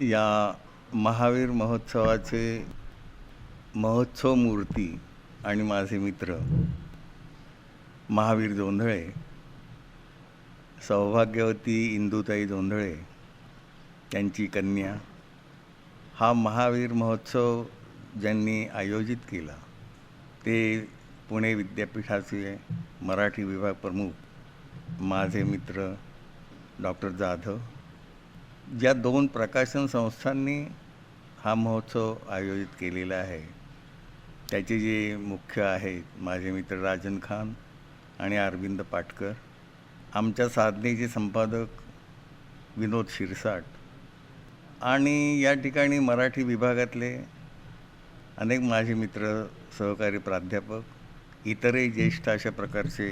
या महावीर महोत्सवाचे महोत्सव मूर्ती आणि माझे मित्र महावीर जोंधळे सौभाग्यवती इंदुताई जोंधळे त्यांची कन्या हा महावीर महोत्सव ज्यांनी आयोजित केला ते पुणे विद्यापीठाचे मराठी विभाग प्रमुख माझे मित्र डॉक्टर जाधव ज्या दोन प्रकाशन संस्थांनी हा महोत्सव आयोजित केलेला आहे. त्याचे जे मुख्य आहेत माझे मित्र राजन खान आणि अरविंद पाटकर आमच्या साधनेचे संपादक विनोद शिरसाट आणि या ठिकाणी मराठी विभागातले अनेक माझे मित्र सहकारी प्राध्यापक इतरही ज्येष्ठ अशा प्रकारचे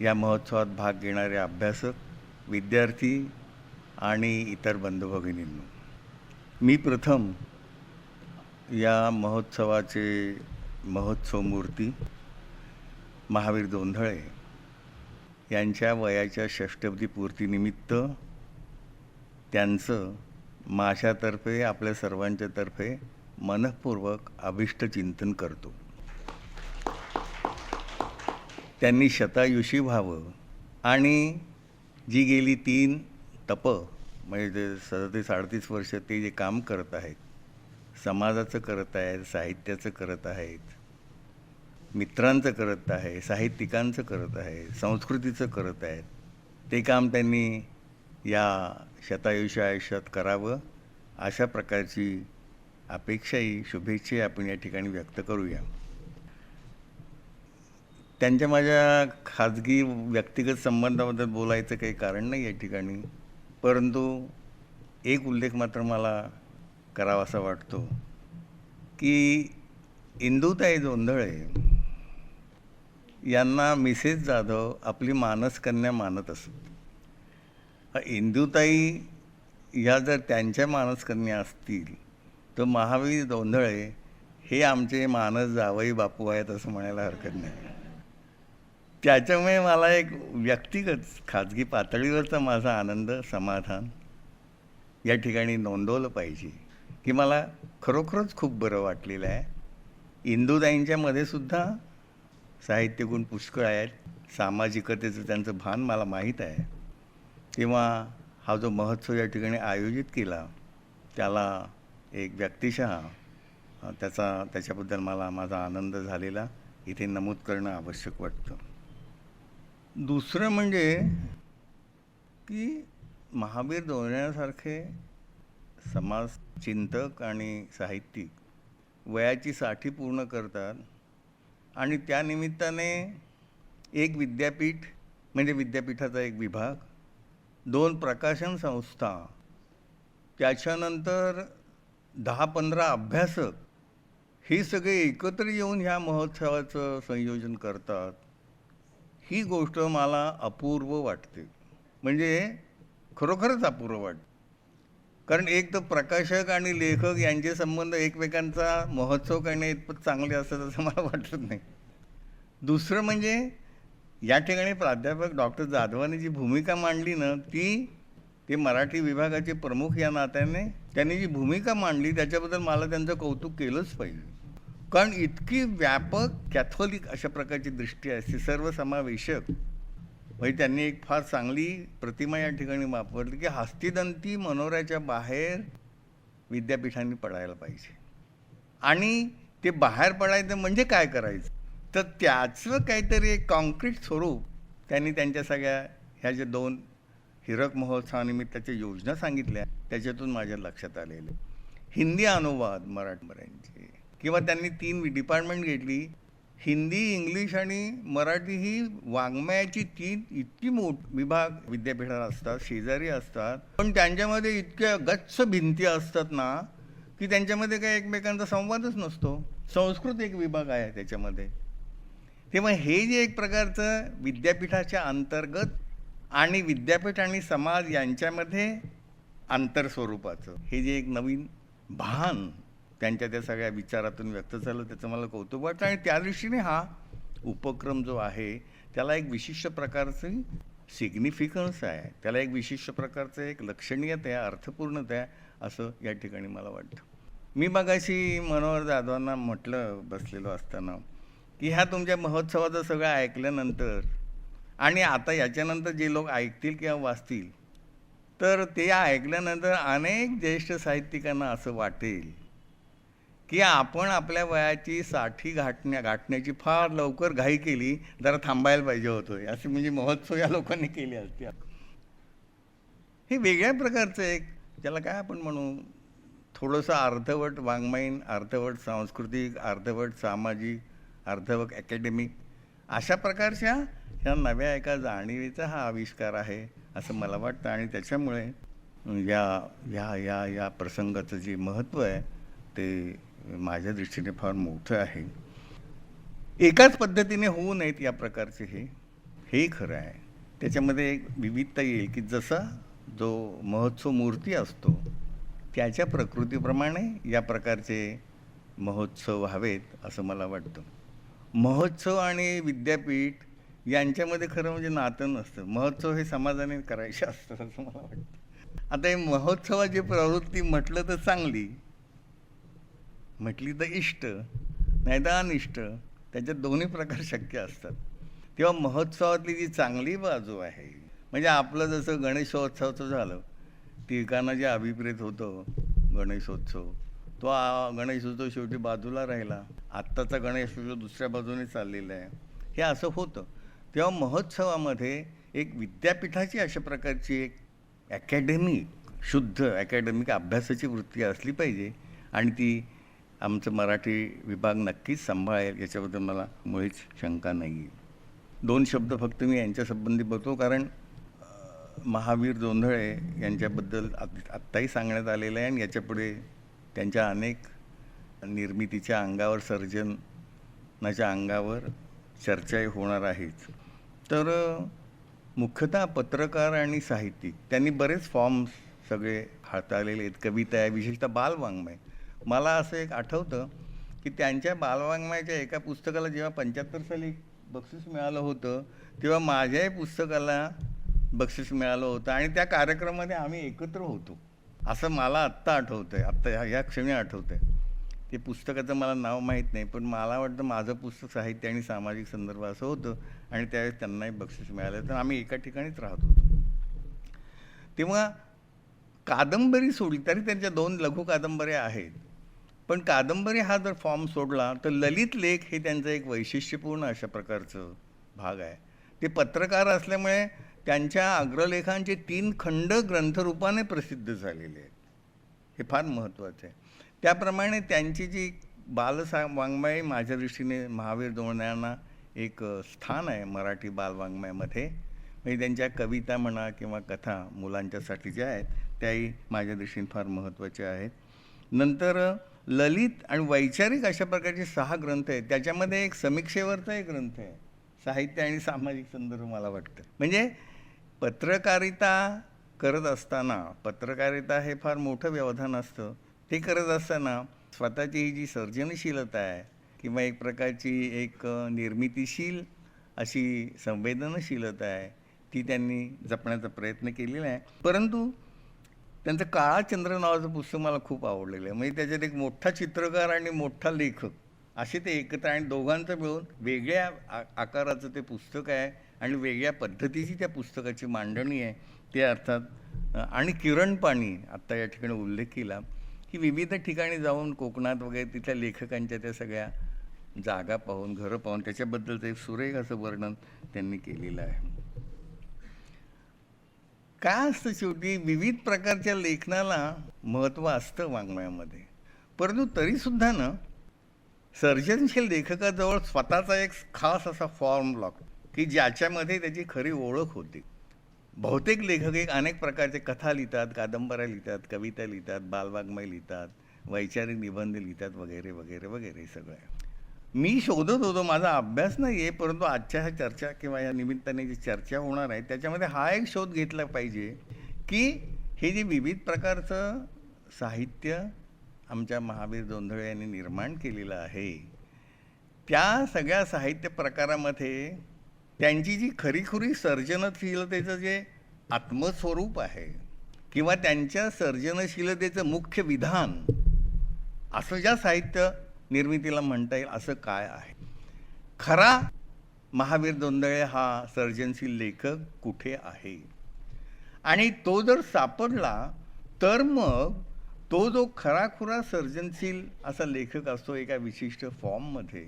या महोत्सवात भाग घेणारे अभ्यासक विद्यार्थी आणि इतर बंधू भगिनींनो मी प्रथम या महोत्सवाचे महोत्सव मूर्ती महावीर जोंधळे यांच्या वयाच्या षष्टपदी पूर्तीनिमित्त त्यांचं माझ्यातर्फे आपल्या सर्वांच्या तर्फे मनःपूर्वक अभिष्ट चिंतन करतो. त्यांनी शतायुषी व्हावं आणि जी गेली तीन तप म्हणजे ते सदतीस अडतीस वर्ष ते जे काम करत आहेत समाजाचं करत आहेत साहित्याचं करत आहेत मित्रांचं करत आहे साहित्यिकांचं करत आहे संस्कृतीचं करत आहेत ते काम त्यांनी या शतायुष्य आयुष्यात करावं अशा प्रकारची अपेक्षाही शुभेच्छाही आपण या ठिकाणी व्यक्त करूया. त्यांच्या माझ्या खाजगी व्यक्तिगत संबंधाबद्दल बोलायचं काही कारण नाही या ठिकाणी. परंतु एक उल्लेख मात्र मला करावासा वाटतो की इंदुताई जोंधळे यांना मिसेस जाधव आपली मानसकन्या मानत असत. इंदुताई ह्या जर त्यांच्या मानसकन्या असतील तर महावीर जोंधळे हे आमचे मानस जावई बापू आहेत असं म्हणायला हरकत नाही. त्याच्यामुळे मला एक व्यक्तिगत खाजगी पातळीवरचा माझा आनंद समाधान या ठिकाणी नोंदवलं पाहिजे की मला खरोखरच खूप बरं वाटलेलं आहे. इंदुदाईंच्यामध्ये सुद्धा साहित्यगुण पुष्कळ आहेत सामाजिकतेचं त्यांचं भान मला माहीत आहे. किंवा हा जो महोत्सव या ठिकाणी आयोजित केला त्याला एक व्यक्तिशः त्याचा त्याच्याबद्दल मला माझा आनंद झालेला इथे नमूद करणं आवश्यक वाटतं. दुसरं म्हणजे की महावीर धोरण्यासारखे समाजचिंतक आणि साहित्यिक वयाची साठी पूर्ण करतात आणि त्यानिमित्ताने एक विद्यापीठ म्हणजे विद्यापीठाचा एक विभाग दोन प्रकाशन संस्था त्याच्यानंतर दहा पंधरा अभ्यासक हे सगळे एकत्र येऊन ह्या महोत्सवाचं संयोजन करतात. ही गोष्ट मला अपूर्व वाटते. म्हणजे खरोखरच अपूर्व वाटते. कारण एक तर प्रकाशक आणि लेखक यांचे संबंध एकमेकांचा महोत्सव करणे इतपत चांगले असतात असं मला वाटत नाही. दुसरं म्हणजे या ठिकाणी प्राध्यापक डॉक्टर जाधवाने जी भूमिका मांडली ना ती ते मराठी विभागाचे प्रमुख या नात्याने त्यांनी जी भूमिका मांडली त्याच्याबद्दल मला त्यांचं कौतुक केलंच पाहिजे. कारण इतकी व्यापक कॅथोलिक अशा प्रकारची दृष्टी असते सर्वसमावेशक म्हणजे त्यांनी एक फार चांगली प्रतिमा या ठिकाणी वापरली की हस्तिदंती मनोऱ्याच्या बाहेर विद्यापीठांनी पडायला पाहिजे. आणि ते बाहेर पडायचं म्हणजे काय करायचं? तर त्याचं काहीतरी एक कॉन्क्रीट स्वरूप त्यांनी त्यांच्या सगळ्या ह्या ज्या दोन हिरक महोत्सवानिमित्ताच्या योजना सांगितल्या त्याच्यातून माझ्या लक्षात आलेलं हिंदी अनुवाद मराठमऱ्यांचे. किंवा त्यांनी तीन डिपार्टमेंट घेतली हिंदी इंग्लिश आणि मराठी ही वाङ्मयाची तीन इतकी मोठ विभाग विद्यापीठात असतात शेजारी असतात. पण त्यांच्यामध्ये इतक्या गच्च भिंती असतात ना की त्यांच्यामध्ये काही एकमेकांचा संवादच नसतो. संस्कृत एक विभाग आहे त्याच्यामध्ये. तेव्हा हे जे एक प्रकारचं विद्यापीठाच्या अंतर्गत आणि विद्यापीठ आणि समाज यांच्यामध्ये आंतरस्वरूपाचं हे जे एक नवीन भान त्यांच्या त्या सगळ्या विचारातून व्यक्त झालं त्याचं मला कौतुक वाटतं आणि त्या दृष्टीने हा उपक्रम जो आहे त्याला एक विशिष्ट प्रकारचं सिग्निफिकन्स आहे. त्याला एक विशिष्ट प्रकारचं एक लक्षणीयता आहे अर्थपूर्णता आहे असं या ठिकाणी मला वाटतं. मी मगाशी मनोहर जाधवांना म्हटलं बसलेलो असताना की ह्या तुमच्या महोत्सवाचं सगळं ऐकल्यानंतर आणि आता याच्यानंतर जे लोक ऐकतील किंवा वाचतील तर ते ऐकल्यानंतर अनेक ज्येष्ठ साहित्यिकांना असं वाटेल की आपण आपल्या वयाची साठी गाठण्या गाठण्याची फार लवकर घाई केली जरा थांबायला पाहिजे होतं असे म्हणजे महोत्सव या लोकांनी केले असते. हे वेगळ्या प्रकारचं एक ज्याला काय आपण म्हणू थोडंसं अर्धवट वाङ्मयीन अर्धवट सांस्कृतिक अर्धवट सामाजिक अर्धवट अकॅडमिक अशा प्रकारच्या ह्या नव्या एका जाणीवेचा हा आविष्कार आहे असं मला वाटतं. आणि त्याच्यामुळे या या या या प्रसंगाचं जे महत्त्व आहे ते माझ्या दृष्टीने फार मोठं आहे. एकाच पद्धतीने होऊ नयेत या प्रकारचे हे. हे खरं आहे. त्याच्यामध्ये एक विविधता येईल की जसा जो महोत्सव मूर्ती असतो त्याच्या प्रकृतीप्रमाणे या प्रकारचे महोत्सव व्हावेत असं मला वाटतं. महोत्सव आणि विद्यापीठ यांच्यामध्ये खरं म्हणजे नातं नसतं. महोत्सव हे समाजाने करायचे असतं असं मला वाटतं. आता हे महोत्सवाची प्रवृत्ती म्हटलं तर चांगली म्हटली तर इष्ट नाही तर अनिष्ट. त्याच्यात दोन्ही प्रकार शक्य असतात. तेव्हा महोत्सवातली जी चांगली बाजू आहे म्हणजे आपलं जसं गणेशोत्सवाचं झालं टिळकांना जे अभिप्रेत होतं गणेशोत्सव तो गणेशोत्सव शेवटी बाजूला राहिला. आत्ताचा गणेशोत्सव दुसऱ्या बाजूने चाललेला आहे. हे असं होतं. तेव्हा महोत्सवामध्ये एक विद्यापीठाची अशा प्रकारची एक अकॅडमिक शुद्ध अकॅडमिक अभ्यासाची वृत्ती असली पाहिजे. आणि ती आमचं मराठी विभाग नक्कीच सांभाळेल याच्याबद्दल मला मुळीच शंका नाही आहे दोन शब्द फक्त मी यांच्यासंबंधी बोलतो कारण महावीर जोंधळे यांच्याबद्दल आत्ताही सांगण्यात आलेलं आहे आणि याच्यापुढे त्यांच्या अनेक निर्मितीच्या अंगावर सर्जनाच्या अंगावर चर्चाही होणार आहेच. तर मुख्यतः पत्रकार आणि साहित्यिक त्यांनी बरेच फॉर्म्स सगळे हाताळलेले आहेत कविता आहे विशेषतः बालवाङ्मय. मला असं एक आठवतं की त्यांच्या बालवाङ्मयाच्या एका पुस्तकाला जेव्हा पंच्याहत्तर साली बक्षीस मिळालं होतं तेव्हा माझ्याही पुस्तकाला बक्षीस मिळालं होतं आणि त्या कार्यक्रमामध्ये आम्ही एकत्र होतो. असं मला आत्ता आठवतं आहे आत्ता ह्या ह्या क्षणी आठवतं आहे ते पुस्तकाचं मला नाव माहीत नाही पण मला वाटतं माझं पुस्तक साहित्य आणि सामाजिक संदर्भ असं होतं आणि त्यावेळेस त्यांनाही बक्षीस मिळालं तर आम्ही एका ठिकाणीच राहत होतो. तेव्हा कादंबरी सोडली तरी त्यांच्या दोन लघु कादंबऱ्या आहेत. पण कादंबरी हा जर फॉर्म सोडला तर ललित लेख हे त्यांचं एक वैशिष्ट्यपूर्ण अशा प्रकारचं भाग आहे. ते पत्रकार असल्यामुळे त्यांच्या अग्रलेखांचे तीन खंड ग्रंथरूपाने प्रसिद्ध झालेले आहेत. हे फार महत्त्वाचं आहे. त्याप्रमाणे त्यांची जी बालसा वाङ्मय माझ्या दृष्टीने महावीर दोंडयांना एक स्थान आहे मराठी बालवाङ्मयामध्ये. म्हणजे त्यांच्या कविता म्हणा किंवा कथा मुलांच्यासाठी ज्या आहेत त्याही माझ्या दृष्टीने फार महत्त्वाच्या आहेत. नंतर ललित आणि वैचारिक अशा प्रकारचे सहा ग्रंथ आहेत. त्याच्यामध्ये एक समीक्षेवरचा एक ग्रंथ आहे. साहित्य आणि सामाजिक संदर्भ मला वाटतं. म्हणजे पत्रकारिता करत असताना पत्रकारिता हे फार मोठं व्यवधान असतं. ते करत असताना स्वतःची ही जी सर्जनशीलता आहे किंवा एक प्रकारची एक निर्मितीशील अशी संवेदनशीलता आहे ती त्यांनी जपण्याचा प्रयत्न केलेला आहे. परंतु त्यांचं काळाचंद्र नावाचं पुस्तक मला खूप आवडलेलं आहे. म्हणजे त्याच्यात एक मोठा चित्रकार आणि मोठा लेखक असे ते एकत्र आणि दोघांचं मिळून वेगळ्या आ आकाराचं ते पुस्तक आहे आणि वेगळ्या पद्धतीची त्या पुस्तकाची मांडणी आहे. ते अर्थात आणि किरण पाणी आत्ता या ठिकाणी उल्लेख केला की विविध ठिकाणी जाऊन कोकणात वगैरे तिथल्या लेखकांच्या त्या सगळ्या जागा पाहून घरं पाहून त्याच्याबद्दलचं एक सुरेख असं वर्णन त्यांनी केलेलं आहे. काय असतं शेवटी विविध प्रकारच्या लेखनाला महत्त्व असतं वाङ्मयामध्ये परंतु तरीसुद्धा ना सर्जनशील लेखकाजवळ स्वतःचा एक खास असा फॉर्म लागतो की ज्याच्यामध्ये त्याची खरी ओळख होते बहुतेक लेखक एक अनेक प्रकारचे कथा लिहितात कादंबऱ्या लिहितात कविता लिहितात बालवाङ्मय लिहितात वैचारिक निबंध लिहितात वगैरे वगैरे वगैरे सगळं आहे. मी शोधत होतो माझा अभ्यास नाही आहे परंतु आजच्या ह्या चर्चा किंवा या निमित्ताने जी चर्चा होणार आहे त्याच्यामध्ये हा एक शोध घेतला पाहिजे की हे जे विविध प्रकारचं साहित्य आमच्या महावीर जोंधळे यांनी निर्माण केलेलं आहे त्या सगळ्या साहित्य प्रकारामध्ये त्यांची जी खरीखुरी सर्जनशीलतेचं जे आत्मस्वरूप आहे किंवा त्यांच्या सर्जनशीलतेचं मुख्य विधान असं ज्या साहित्य निर्मितीला म्हणता येईल असं काय आहे? खरा महावीर दोंदळे हा सर्जनशील लेखक कुठे आहे? आणि तो जर सापडला तर मग तो जो खराखुरा सर्जनशील असा लेखक असतो एका विशिष्ट फॉर्ममध्ये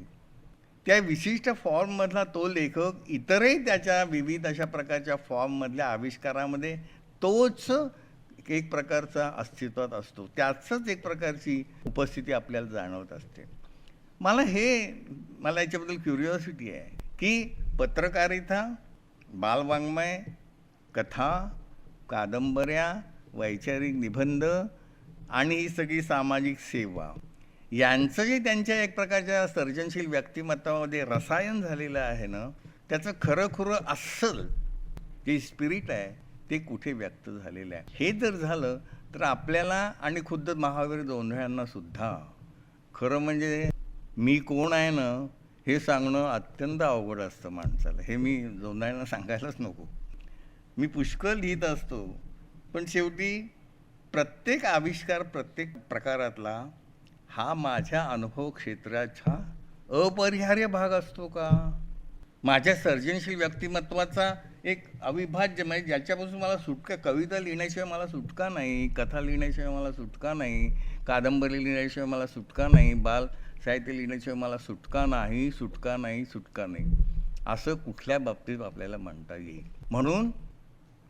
त्या विशिष्ट फॉर्ममधला तो लेखक इतरही त्याच्या विविध अशा प्रकारच्या फॉर्ममधल्या आविष्कारामध्ये तोच एक प्रकारचा अस्तित्वात असतो. त्याचंच एक प्रकारची उपस्थिती आपल्याला जाणवत असते. मला हे मला याच्याबद्दल क्युरिओसिटी आहे की पत्रकारिता बालवाङ्मय कथा कादंबऱ्या वैचारिक निबंध आणि ही सगळी सामाजिक सेवा यांचं जे त्यांच्या एक प्रकारच्या सर्जनशील व्यक्तिमत्वामध्ये रसायन झालेलं आहे ना त्याचं खरंखुरं अस्सल जे स्पिरिट आहे ते कुठे व्यक्त झालेलं आहे? हे जर झालं तर आपल्याला आणि खुद्द महावीर जोंधळ्यांना सुद्धा खरं म्हणजे मी कोण आहे ना हे सांगणं अत्यंत अवघड असतं माणसाला. हे मी जोंधळ्यांना सांगायलाच नको. मी पुष्कळ लिहित असतो पण शेवटी प्रत्येक आविष्कार प्रत्येक प्रकारातला हा माझ्या अनुभव क्षेत्राचा अपरिहार्य भाग असतो का? माझ्या सर्जनशील व्यक्तिमत्वाचा एक अविभाज्य म्हणजे ज्याच्यापासून मला सुटका कविता लिहिण्याशिवाय मला सुटका नाही कथा लिहिण्याशिवाय मला सुटका नाही कादंबरी लिहिण्याशिवाय मला सुटका नाही बाल साहित्य लिहिण्याशिवाय मला सुटका नाही सुटका नाही सुटका नाही. असं कुठल्या बाबतीत आपल्याला म्हणता येईल? म्हणून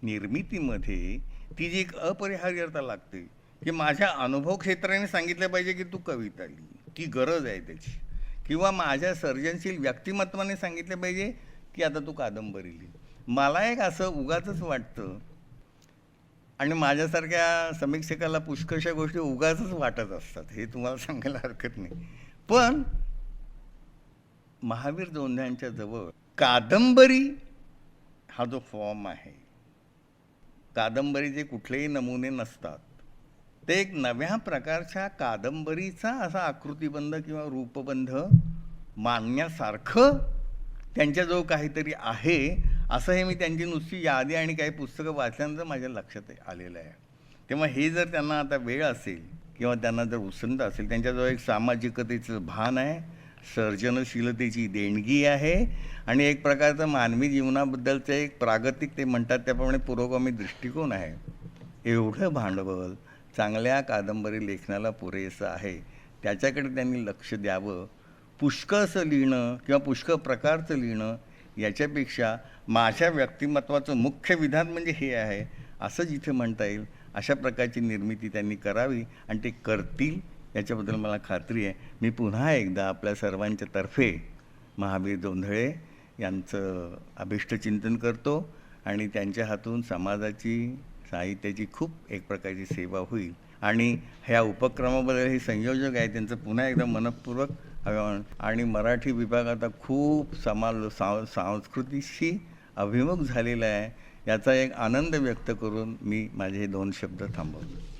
निर्मितीमध्ये ती जी एक अपरिहार्यता लागते की माझ्या अनुभव क्षेत्राने सांगितलं पाहिजे की तू कविता लिही. ती गरज आहे त्याची. किंवा माझ्या सर्जनशील व्यक्तिमत्वाने सांगितलं पाहिजे की आता तू कादंबरी लिही. मला एक असं उगाच वाटतं आणि माझ्यासारख्या समीक्षकाला पुष्कळशा गोष्टी उगाच वाटत असतात हे तुम्हाला सांगायला हरकत नाही. पण महावीर जोंध्यांच्या जवळ कादंबरी हा जो फॉर्म आहे कादंबरीचे कुठलेही नमुने नसतात. ते एक नव्या प्रकारच्या कादंबरीचा असा आकृतीबंध किंवा रूपबंध मानण्यासारखं त्यांच्याजवळ काहीतरी आहे असं हे मी त्यांची नुसती यादी आणि काही पुस्तकं वाचल्यानंतर माझ्या लक्षात आलेलं आहे. तेव्हा हे जर त्यांना आता वेळ असेल किंवा त्यांना जर उसंत असेल त्यांच्याजवळ एक सामाजिकतेचं भान आहे सर्जनशीलतेची देणगी आहे आणि एक प्रकारचं मानवी जीवनाबद्दलचं एक प्रागतिक ते म्हणतात त्याप्रमाणे पुरोगामी दृष्टिकोन आहे. एवढं भांडवल चांगल्या कादंबरी लेखनाला पुरेसं आहे. त्याच्याकडे त्यांनी लक्ष द्यावं. पुष्कळचं लिहिणं किंवा पुष्कळ प्रकारचं लिहिणं याच्यापेक्षा माझ्या व्यक्तिमत्वाचं मुख्य विधान म्हणजे हे आहे असं जिथे म्हणता येईल अशा प्रकारची निर्मिती त्यांनी करावी आणि ते करतील याच्याबद्दल मला खात्री आहे. मी पुन्हा एकदा आपल्या सर्वांच्या तर्फे महावीर जोंधळे यांचं अभिष्टचिंतन करतो आणि त्यांच्या हातून समाजाची साहित्याची खूप एक प्रकारची सेवा होईल. आणि ह्या उपक्रमाबद्दल हे संयोजक आहे त्यांचं पुन्हा एकदा मनपूर्वक अभिमान आणि मराठी विभाग आता खूप समाल साव सांस्कृतीशी अभिमुख झालेला आहे याचा एक आनंद व्यक्त करून मी माझे दोन शब्द थांबवतो.